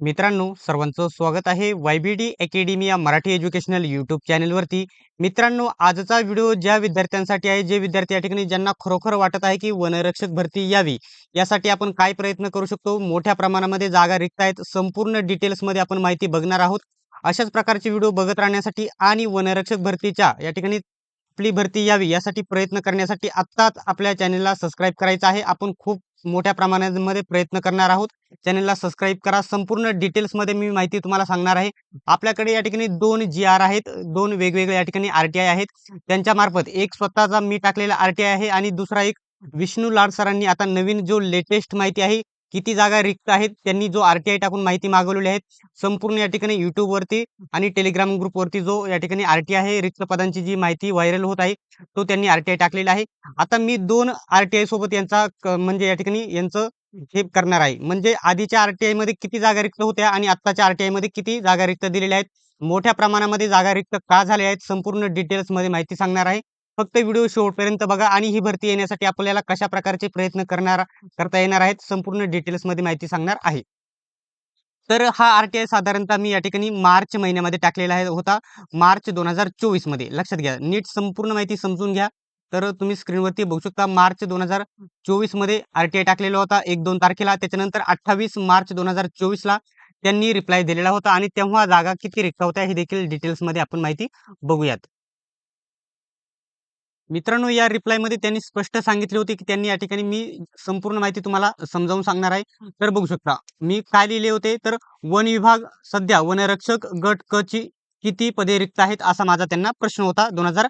मित्रांनो सर्वांचं स्वागत आहे वाय बी डी अकॅडमी या मराठी एज्युकेशनल यूट्यूब चॅनलवरती. मित्रांनो आजचा व्हिडिओ ज्या विद्यार्थ्यांसाठी आहे जे विद्यार्थी या ठिकाणी ज्यांना खरोखर वाटत आहे की वनरक्षक भरती यावी यासाठी आपण काय प्रयत्न करू शकतो? मोठ्या प्रमाणामध्ये जागा रिक्त आहेत संपूर्ण डिटेल्समध्ये आपण माहिती बघणार आहोत. अशाच प्रकारचे व्हिडिओ बघत राहण्यासाठी आणि वनरक्षक भरतीच्या या ठिकाणी आपली भरती यावी यासाठी प्रयत्न करण्यासाठी आत्ताच आपल्या चॅनलला सबस्क्राईब करायचं आहे. आपण खूप मोठ्या प्रमाणामध्ये प्रयत्न करणार आहोत. चॅनलला सबस्क्राईब करा. संपूर्ण डिटेल्समध्ये मी माहिती तुम्हाला सांगणार आहे. आपल्याकडे या ठिकाणी दोन जी आर आहेत. दोन वेगवेगळे या ठिकाणी आर टी आय आहेत. त्यांच्या मार्फत एक स्वतःचा मी टाकलेला आर टी आय आहे आणि दुसरा एक विष्णू लाड सरांनी आता नवीन जो लेटेस्ट माहिती आहे किती जागा रिक्त आहेत त्यांनी जो आर टी आय टाकून माहिती मागवलेली आहे संपूर्ण या ठिकाणी युट्यूबवरती आणि टेलिग्राम ग्रुपवरती जो या ठिकाणी आर टी आहे रिक्त पदांची जी माहिती व्हायरल होत आहे तो त्यांनी आर टी आय टाकलेला आहे. आता मी दोन आर टी आय सोबत यांचा म्हणजे या ठिकाणी यांचं हे करणार आहे. म्हणजे आधीच्या आर टी आयमध्ये किती जागा रिक्त होत्या आणि आत्ताच्या आर टी आयमध्ये किती जागा रिक्त दिलेल्या आहेत? मोठ्या प्रमाणामध्ये जागा रिक्त का झाल्या आहेत? संपूर्ण डिटेल्समध्ये माहिती सांगणार आहे. फक्त व्हिडिओ शेवटपर्यंत बघा आणि ही भरती येण्यासाठी आपल्याला कशा प्रकारचे प्रयत्न करणार करता येणार आहेत संपूर्ण डिटेल्समध्ये माहिती सांगणार आहे. तर हा आर टी आय साधारणतः मी या ठिकाणी मार्च महिन्यामध्ये टाकलेला आहे होता. मार्च दोन हजार चोवीसमध्ये. लक्षात घ्या. नीट संपूर्ण माहिती समजून घ्या. तर तुम्ही स्क्रीनवरती बघू शकता मार्च दोन हजार चोवीसमध्ये आर टी आय टाकलेला होता. एक दोन तारखेला. त्याच्यानंतर अठ्ठावीस मार्च दोन हजार चोवीसला त्यांनी रिप्लाय दिलेला होता आणि तेव्हा जागा किती रिक्त होत्या हे देखील डिटेल्समध्ये आपण माहिती बघूयात. मित्रांनो या रिप्लायमध्ये त्यांनी स्पष्ट सांगितले होते की त्यांनी या ठिकाणी मी संपूर्ण माहिती तुम्हाला समजावून सांगणार आहे. तर बघू शकता मी काय लिहिले होते? तर वन विभाग सध्या वनरक्षक गट क ची किती पदे रिक्त आहेत असा माझा त्यांना प्रश्न होता दोन हजार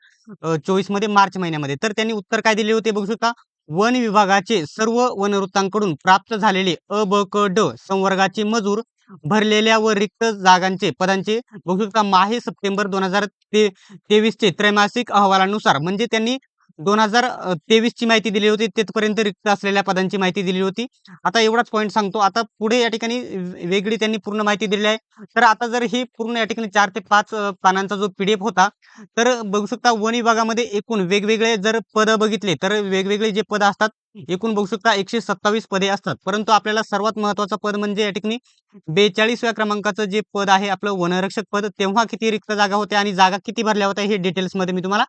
चोवीसमध्ये मार्च महिन्यामध्ये. तर त्यांनी उत्तर काय दिले होते बघू शकता? वन विभागाचे सर्व वनवृत्तांकडून प्राप्त झालेले अ ब क ड संवर्गाचे मजूर भरलेल्या व रिक्त जागांचे पदांचे बघू शकता माहे सप्टेंबर दोन हजार ते तेवीसचे त्रैमासिक अहवालानुसार. म्हणजे त्यांनी दोन हजार तेवीस ची माहिती दिली होती. तिथपर्यंत रिक्त असलेल्या पदांची माहिती दिली होती. आता एवढाच पॉईंट सांगतो. आता पुढे या ठिकाणी वेगळी त्यांनी पूर्ण माहिती दिलेली आहे. तर आता जर ही पूर्ण या ठिकाणी चार ते पाच पानांचा जो पीडीएफ होता तर बघू शकता वन विभागामध्ये एकूण वेगवेगळे जर पद बघितले तर वेगवेगळे जे पद असतात एकूण बघू शकता एकशे सत्तावीस पदे असतात. परंतु आपल्याला सर्वात महत्वाचं पद म्हणजे या ठिकाणी बेचाळीसव्या क्रमांकाचं जे पद आहे आपलं वनरक्षक पद तेव्हा किती रिक्त जागा होत्या आणि जागा किती भरल्या होत्या हे डिटेल्समध्ये मी तुम्हाला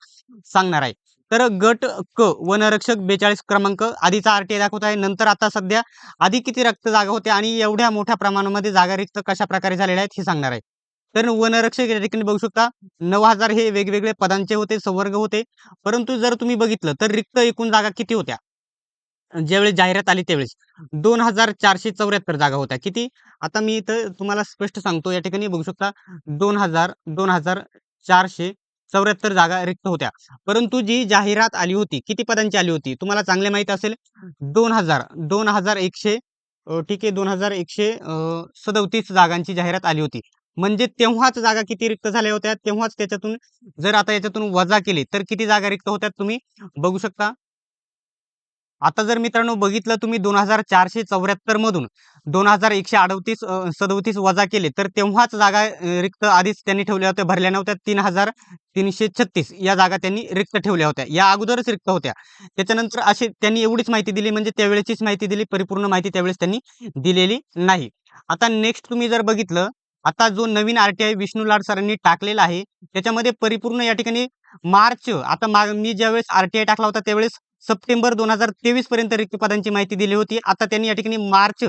सांगणार आहे. तर गट क वनरक्षक बेचाळीस क्रमांक आधीचा आर टी आय दाखवत आहे. नंतर आता सध्या आधी किती रक्त जागा होत्या आणि एवढ्या मोठ्या प्रमाणामध्ये जागा रिक्त कशा प्रकारे झालेल्या आहेत हे सांगणार आहे. तर वनरक्षक या ठिकाणी बघू शकता नऊ हजार हे वेगवेगळे पदांचे होते संवर्ग होते. परंतु जर तुम्ही बघितलं तर रिक्त एकूण जागा किती होत्या? ज्यावेळेस जाहिरात आली त्यावेळेस. दोन हजार चारशे चौऱ्याहत्तर जागा होत्या. किती? आता मी इथं तुम्हाला स्पष्ट सांगतो या ठिकाणी बघू शकता दोन हजार दोन हजार चारशे चौऱ्याहत्तर जागा रिक्त होत्या. परंतु जी जाहिरात आली होती किती पदांची आली होती? तुम्हाला चांगले माहीत असेल? दोन हजार. दोन हजार एकशे ठीक आहे दोन हजार एकशे सदोतीस जागांची जाहिरात आली होती. म्हणजे तेव्हाच जागा किती रिक्त झाल्या होत्या? तेव्हाच त्याच्यातून जर आता याच्यातून वजा केली तर किती जागा रिक्त होत्या तुम्ही? बघू शकता. आता जर मित्रांनो बघितलं तुम्ही दोन हजार चारशे चौऱ्याहत्तर मधून दोन हजार एकशे अडतीस सदोतीस वजा केले तर तेव्हाच जागा रिक्त आधीच त्यांनी ठेवल्या होत्या भरल्या नव्हत्या तीन हजार तीनशे छत्तीस या जागा त्यांनी रिक्त ठेवल्या होत्या या अगोदरच रिक्त होत्या. त्याच्यानंतर असे त्यांनी एवढीच माहिती दिली म्हणजे त्यावेळेचीच माहिती दिली परिपूर्ण माहिती त्यावेळेस त्यांनी दिलेली नाही. आता नेक्स्ट तुम्ही जर बघितलं आता जो नवीन आरटीआय विष्णू लाड सरांनी टाकलेला आहे त्याच्यामध्ये परिपूर्ण या ठिकाणी मार्च आता मा- मी ज्यावेळेस आरटीआय टाकला होता त्यावेळेस सप्टेंबर दोन हजार तेवीस पर्यंत रिक्त पदांची माहिती दिली होती. आता त्यांनी या ठिकाणी मार्च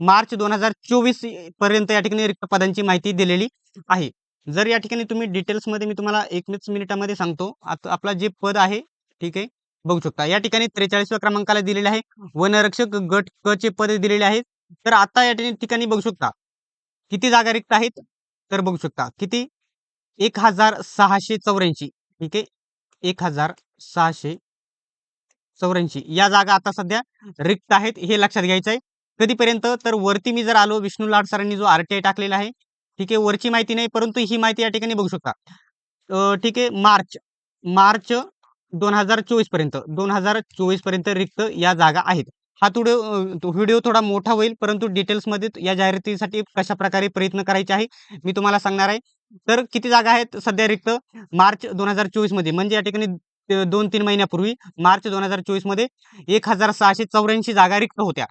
मार्च दोन हजार चोवीसपर्यंत या ठिकाणी रिक्त पदांची माहिती दिलेली आहे. जर या ठिकाणी तुम्ही डिटेल्समध्ये मी तुम्हाला एकवीस मिनिटामध्ये सांगतो. आता आपला जे पद आहे ठीक आहे बघू शकता. या ठिकाणी त्रेचाळीसव्या क्रमांकाला दिलेले आहे. वनरक्षक गट क चे पद दिलेले आहेत. तर आता या ठिकाणी- ठिकाणी बघू शकता. किती जागा रिक्त आहेत? तर बघू शकता. किती? एक हजार सहाशे चौऱ्याऐंशी. ठीक आहे? एक हजार सहाशे चौऱ्याऐंशी. या जागा आता सध्या रिक्त आहेत हे लक्षात घ्यायचं आहे कधीपर्यंत? तर वरती मी जर आलो विष्णू लाड सरांनी जो आरटीआय टाकलेला आहे ठीक आहे वरची माहिती नाही परंतु ही माहिती या ठिकाणी बघू शकता. ठीक आहे मार्च मार्च दोन हजार चोवीसपर्यंत दोन हजार चोवीसपर्यंत रिक्त या जागा आहेत. हा थोडे व्हिडिओ थोडा मोठा होईल परंतु डिटेल्समध्ये या जाहिरातीसाठी कशा प्रकारे प्रयत्न करायचे आहे मी तुम्हाला सांगणार आहे. तर किती जागा आहेत सध्या रिक्त? मार्च दोन हजार चोवीसमध्ये म्हणजे या ठिकाणी दोन तीन महिन्यापूर्वी मार्च दोन हजार चोवीसमध्ये एक हजार सहाशे चौऱ्याऐंशी जागा रिक्त होत्या.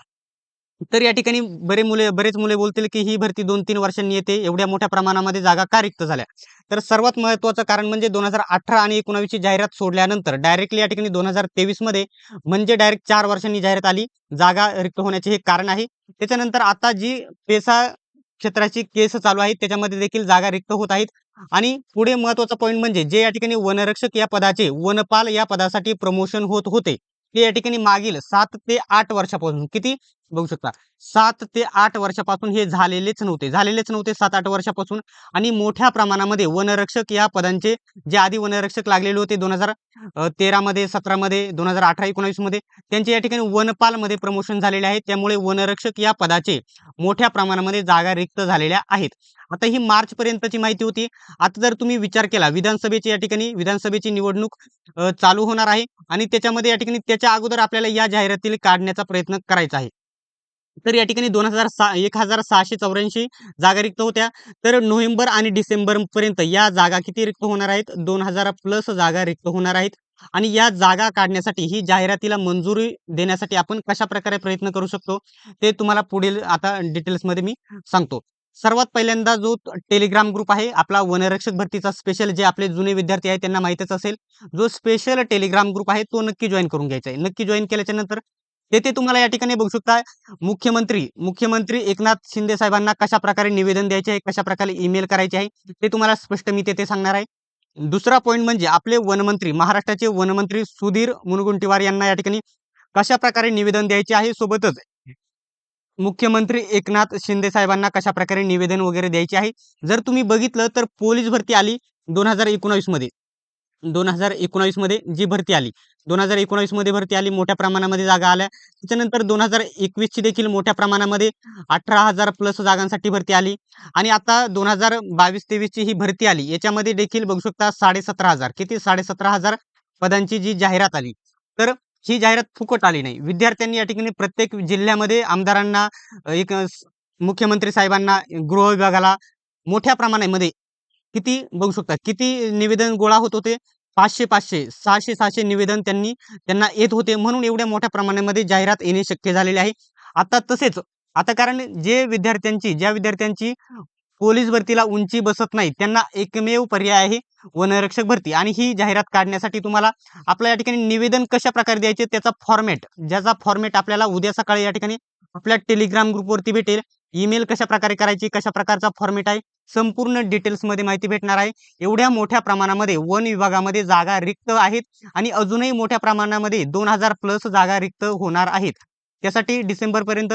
तर या ठिकाणी बरे मुले बरेच मुले बोलतील की ही भरती दोन तीन वर्षांनी येते एवढ्या मोठ्या प्रमाणामध्ये जागा का रिक्त झाल्या? तर सर्वात महत्वाचं कारण म्हणजे दोन हजार अठरा आणि एकोणावीसची जाहिरात सोडल्यानंतर डायरेक्टली या ठिकाणी दोन हजार तेवीसमध्ये म्हणजे डायरेक्ट चार वर्षांनी जाहिरात आली जागा रिक्त होण्याचे हे कारण आहे. त्याच्यानंतर आता जी पेसा क्षेत्राची केस चालू आहेत त्याच्यामध्ये देखील जागा रिक्त होत आहेत. आणि पुढे महत्त्वाचा पॉईंट म्हणजे जे या ठिकाणी वनरक्षक या पदाचे वनपाल या पदासाठी प्रमोशन होत होते ते या ठिकाणी मागील सात ते आठ वर्षापासून किती? बघू शकता. सात ते आठ वर्षापासून हे झालेलेच नव्हते. झालेलेच नव्हते सात आठ वर्षापासून. आणि मोठ्या प्रमाणामध्ये वनरक्षक या पदांचे जे आधी वनरक्षक लागलेले होते दोन हजार तेरामध्ये सतरामध्ये दोन हजार अठरा एकोणावीसमध्ये त्यांचे या ठिकाणी वनपालमध्ये प्रमोशन झालेले आहे त्यामुळे वनरक्षक या पदाचे मोठ्या प्रमाणामध्ये जागा रिक्त झालेल्या आहेत. आता ही मार्च पर्यंतची माहिती होती. आता जर तुम्ही विचार केला विधानसभेची या ठिकाणी विधानसभेची निवडणूक चालू होणार आहे. आणि त्याच्यामध्ये या ठिकाणी त्याच्या अगोदर आपल्याला या जाहिरातील काढण्याचा प्रयत्न करायचा आहे. तर या ठिकाणी दोन हजार सा एक हजार सहाशे चौऱ्याऐंशी जागा रिक्त होत्या. तर नोव्हेंबर आणि डिसेंबर पर्यंत या जागा किती रिक्त होणार आहेत? दोन हजार प्लस जागा रिक्त होणार आहेत. आणि या जागा काढण्यासाठी ही जाहिरातीला मंजुरी देण्यासाठी आपण कशा प्रकारे प्रयत्न करू शकतो? ते तुम्हाला पुढील आता डिटेल्समध्ये मी सांगतो. सर्वात पहिल्यांदा जो टेलिग्राम ग्रुप आहे आपला वनरक्षक भरतीचा स्पेशल जे आपले जुने विद्यार्थी आहेत त्यांना माहितच असेल. जो स्पेशल टेलिग्राम ग्रुप आहे तो नक्की जॉईन करून घ्यायचा आहे. नक्की जॉईन केल्याच्यानंतर तेथे तुम्हाला या ठिकाणी बघू शकता मुख्यमंत्री मुख्यमंत्री एकनाथ शिंदे साहेबांना कशा प्रकारे निवेदन द्यायचे आहे कशा प्रकारे ईमेल करायचे आहे ते तुम्हाला स्पष्ट मी तेथे सांगणार आहे. दुसरा पॉईंट म्हणजे आपले वनमंत्री महाराष्ट्राचे वनमंत्री सुधीर मुनगुंटीवार यांना या ठिकाणी कशा प्रकारे निवेदन द्यायचे आहे सोबतच मुख्यमंत्री एकनाथ शिंदे साहेबांना कशा प्रकारे निवेदन वगैरे द्यायचे आहे. जर तुम्ही बघितलं तर पोलीस भरती आली दोन हजार एकोणावीसमध्ये दोन हजार एकोणावीसमध्ये जी भरती आली. दोन हजार एकोणावीसमध्ये भरती आली मोठ्या प्रमाणामध्ये जागा आल्या. त्याच्यानंतर दोन हजार एकवीसची देखील मोठ्या प्रमाणामध्ये अठरा हजार प्लस जागांसाठी भरती आली. आणि आता दोन हजार बावीस तेवीसची ही भरती आली. याच्यामध्ये देखील बघू शकता साडेसतरा हजार. किती? साडेसतरा हजार पदांची जी जाहिरात आली. तर ही जाहिरात फुकट आली नाही. विद्यार्थ्यांनी या ठिकाणी प्रत्येक जिल्ह्यामध्ये आमदारांना एक मुख्यमंत्री साहेबांना गृह विभागाला मोठ्या प्रमाणामध्ये किती बघू शकता किती निवेदन गोळा होत होते? पाचशे पाचशे सहाशे सहाशे निवेदन त्यांनी त्यांना येत होते. म्हणून एवढ्या मोठ्या प्रमाणामध्ये जाहिरात येणे शक्य झालेले आहे. आता तसेच आता कारण जे विद्यार्थ्यांची ज्या विद्यार्थ्यांची पोलीस भरतीला उंची बसत नाही त्यांना एकमेव पर्याय आहे वनरक्षक भरती. आणि ही जाहिरात काढण्यासाठी तुम्हाला आपल्या या ठिकाणी निवेदन कशा प्रकारे द्यायचे? त्याचा फॉर्मॅट ज्याचा फॉर्मॅट आपल्याला उद्या सकाळी या ठिकाणी आपल्या टेलिग्राम ग्रुपवरती भेटेल. ईमेल कशा प्रकारे करायची कशा प्रकारचा फॉर्मेट आहे संपूर्ण डिटेल्समध्ये माहिती भेटणार आहे. एवढ्या मोठ्या प्रमाणामध्ये वन विभागामध्ये जागा रिक्त आहेत आणि अजूनही मोठ्या प्रमाणामध्ये दोन हजार प्लस जागा रिक्त होणार आहेत. त्यासाठी डिसेंबरपर्यंत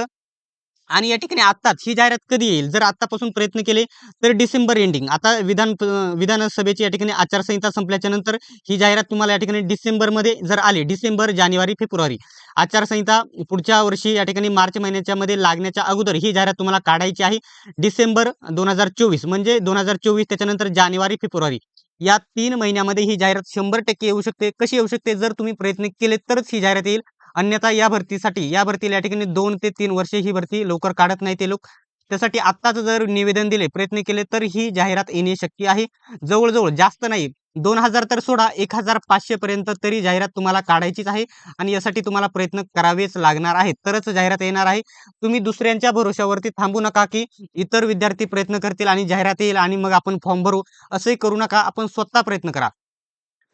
आणि या ठिकाणी आत्ताच ही जाहिरात कधी येईल? जर आत्तापासून प्रयत्न केले तर डिसेंबर एंडिंग आता विधान विधानसभेची या ठिकाणी आचारसंहिता संपल्याच्या नंतर ही जाहिरात तुम्हाला या ठिकाणी डिसेंबरमध्ये जर आली डिसेंबर जानेवारी फेब्रुवारी आचारसंहिता पुढच्या वर्षी या ठिकाणी मार्च महिन्याच्या मध्ये लागण्याच्या अगोदर ही जाहिरात तुम्हाला काढायची आहे डिसेंबर दोन हजार चोवीस. म्हणजे दोन हजार चोवीस त्याच्यानंतर जानेवारी फेब्रुवारी. या तीन महिन्यामध्ये ही जाहिरात शंभर टक्के येऊ शकते. कशी येऊ शकते? जर तुम्ही प्रयत्न केले तरच ही जाहिरात येईल. अन्यथा या भरतीसाठी या भरतीला या ठिकाणी दोन ते तीन वर्षे ही भरती लवकर काढत नाही ते लोक. त्यासाठी आत्ताच जर निवेदन दिले प्रयत्न केले तर ही जाहिरात येणे शक्य आहे. जवळजवळ जास्त नाही दोन हजार तर सोडा एक हजार पाचशे पर्यंत तरी जाहिरात तुम्हाला काढायचीच आहे आणि यासाठी तुम्हाला प्रयत्न करावेच लागणार आहेत. तरच जाहिरात येणार आहे. तुम्ही दुसऱ्यांच्या भरोश्यावरती थांबू नका की इतर विद्यार्थी प्रयत्न करतील आणि जाहिरात येईल आणि मग आपण फॉर्म भरू. असंही करू नका आपण स्वतः प्रयत्न करा.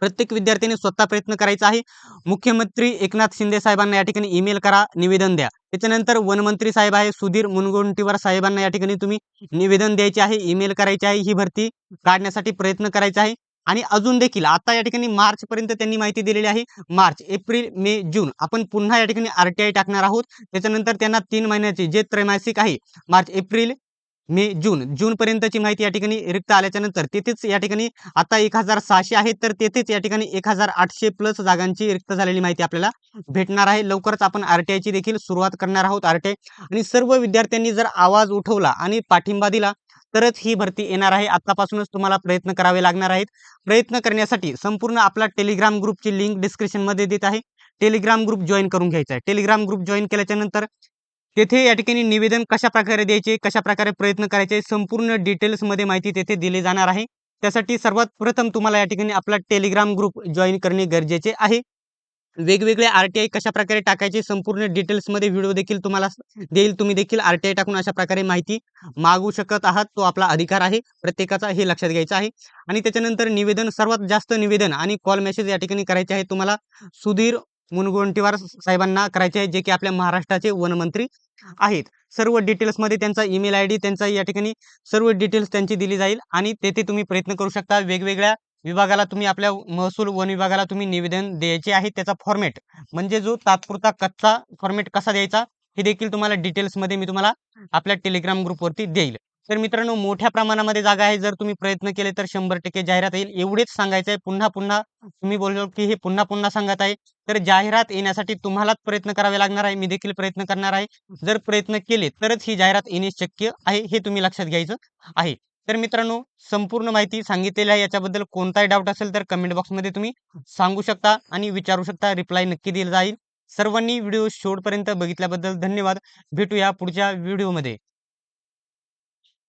प्रत्येक विद्यार्थ्याने स्वतः प्रयत्न करायचा आहे. मुख्यमंत्री एकनाथ शिंदे साहेबांना या ठिकाणी ईमेल करा निवेदन द्या. त्याच्यानंतर वनमंत्री साहेब आहे सुधीर मुनगंटीवार साहेबांना या ठिकाणी तुम्ही निवेदन द्यायचे आहे ईमेल करायचे आहे ही भरती काढण्यासाठी प्रयत्न करायचा आहे. आणि अजून देखील आता या ठिकाणी मार्च पर्यंत त्यांनी माहिती दिलेली आहे मार्च एप्रिल मे जून. आपण पुन्हा या ठिकाणी आरटीआय टाकणार आहोत. त्याच्यानंतर त्यांना तीन महिन्याचे जे त्रैमासिक आहे मार्च एप्रिल मे जून जून पर्यंतची माहिती या ठिकाणी रिक्त आल्याच्यानंतर तेथेच या ठिकाणी आता एक हजार सहाशे आहेत तर तेथेच या ठिकाणी एक हजार आठशे प्लस जागांची रिक्त झालेली माहिती आपल्याला भेटणार आहे. लवकरच आपण RTI ची देखील सुरुवात करणार आहोत आरटीआय आणि सर्व विद्यार्थ्यांनी जर आवाज उठवला आणि पाठिंबा दिला तरच ही भरती येणार आहे. आतापासूनच तुम्हाला प्रयत्न करावे लागणार आहेत. प्रयत्न करण्यासाठी संपूर्ण आपला टेलिग्राम ग्रुपची लिंक डिस्क्रिप्शनमध्ये देत आहे. टेलिग्राम ग्रुप जॉईन करून घ्यायचा आहे. टेलिग्राम ग्रुप जॉईन केल्याच्यानंतर तेथे या ठिकाणी निवेदन कशा प्रकारे द्यायचे कशा प्रकारे प्रयत्न करायचे संपूर्ण डिटेल्समध्ये माहिती तेथे दिली जाणार आहे त्यासाठी सर्वात प्रथम तुम्हाला या ठिकाणी आपला टेलिग्राम ग्रुप जॉईन करणे गरजेचे आहे वेगवेगळे आर-टी-आय कशा प्रकारे टाकायचे संपूर्ण डिटेल्समध्ये व्हिडिओ देखील तुम्हाला देईल. तुम्ही देखील आर-टी-आय टाकून अशा प्रकारे माहिती मागू शकत आहात. तो आपला अधिकार आहे प्रत्येकाचा हे लक्षात घ्यायचं आहे. आणि त्याच्यानंतर निवेदन सर्वात जास्त निवेदन आणि कॉल मेसेज या ठिकाणी करायचे आहे तुम्हाला सुधीर मुनगंटीवार साहेबांना करायचे आहे जे की आपल्या महाराष्ट्राचे वनमंत्री आहेत. सर्व डिटेल्समध्ये त्यांचा ईमेल आयडी त्यांचा या ठिकाणी सर्व डिटेल्स त्यांची दिली जाईल आणि तेथे तुम्ही प्रयत्न करू शकता. वेगवेगळ्या विभागाला तुम्ही आपल्या महसूल वन विभागाला तुम्ही निवेदन द्यायचे आहे. त्याचा फॉर्मॅट म्हणजे जो तात्पुरता कच्चा फॉर्मॅट कसा द्यायचा हे देखील तुम्हाला डिटेल्समध्ये मी तुम्हाला आपल्या टेलिग्राम ग्रुपवरती देईल. तर मित्रांनो मोठ्या प्रमाणामध्ये जागा आहे. जर तुम्ही प्रयत्न केले तर 100% जाहिरात येईल. एवढेच सांगायचं आहे. पुन्हा-पुन्हा तुम्ही बोललो की हे पुन्हा-पुन्हा सांगत आहे. तर जाहिरात येण्यासाठी तुम्हालाच प्रयत्न करावे लागणार आहे. मी देखील प्रयत्न करणार आहे. जर प्रयत्न केले तरच ही जाहिरात येणे शक्य आहे. हे तुम्ही लक्षात घ्यायचं आहे. तर मित्रांनो संपूर्ण माहिती सांगितलेली आहे. याच्याबद्दल कोणताही डाऊट असेल तर कमेंट बॉक्समध्ये तुम्ही सांगू शकता आणि विचारू शकता. रिप्लाय नक्की दिला जाईल. सर्वांनी व्हिडिओ शेवटपर्यंत बघितल्याबद्दल धन्यवाद. भेटूया पुढच्या व्हिडिओमध्ये.